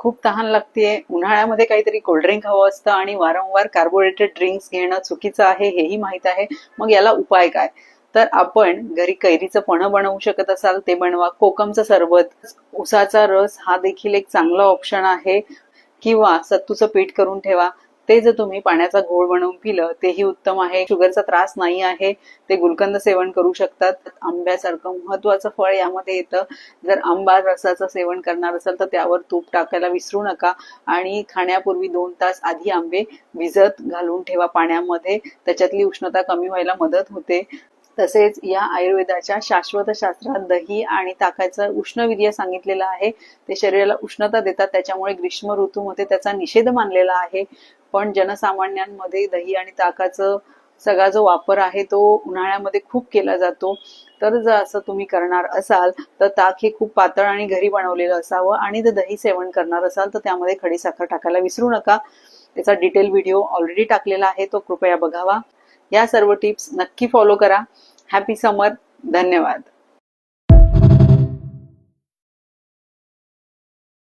खूप तहान लागतेय. उन्हाळ्यामध्ये काहीतरी कोल्ड्रिंक हवं असतं आणि वारंवार कार्बोरेटेड ड्रिंक्स घेणं चुकीचं आहे हेही माहीत आहे. मग याला उपाय काय? तर आपण घरी कैरीचं पणं बनवू शकत असाल ते बनवा. कोकमचं सरबत उसाचा रस हा देखील एक चांगला ऑप्शन आहे. किंवा सत्तूचं पीठ करून ठेवा. ते जर तुम्ही पाण्याचा घोळ बनवून पिलं तेही उत्तम आहे. शुगरचा त्रास नाही आहे. ते गुलकंद सेवन करू शकतात. आंब्यासारखं महत्वाचं फळ यामध्ये येतं. जर आंबा रसाचं सेवन करणार असाल तर त्यावर तूप टाकायला विसरू नका. आणि खाण्यापूर्वी दोन तास आधी आंबे भिजत घालून ठेवा पाण्यामध्ये. त्याच्यातली उष्णता कमी व्हायला मदत होते. तसेच या आयुर्वेदाच्या शाश्वत शास्त्रात दही आणि ताकाचं उष्णवीर्य सांगितलेलं आहे. ते शरीराला उष्णता देतात. त्याच्यामुळे ग्रीष्म ऋतूमध्ये त्याचा निषेध मानलेला आहे. पण जनसामान्यांमध्ये दही आणि ताकाचं सगळा जो वापर आहे तो उन्हाळ्यामध्ये खूप केला जातो. तर जर असं तुम्ही करणार असाल तर ताक हे खूप पातळ आणि घरी बनवलेलं असावं आणि जर दही सेवन करणार असाल तर त्यामध्ये खडी साखर टाकायला विसरू नका. त्याचा डिटेल व्हिडिओ ऑलरेडी टाकलेला आहे तो कृपया बघावा. या सर्व टिप्स नक्की फॉलो करा. Happy summer. धन्यवाद.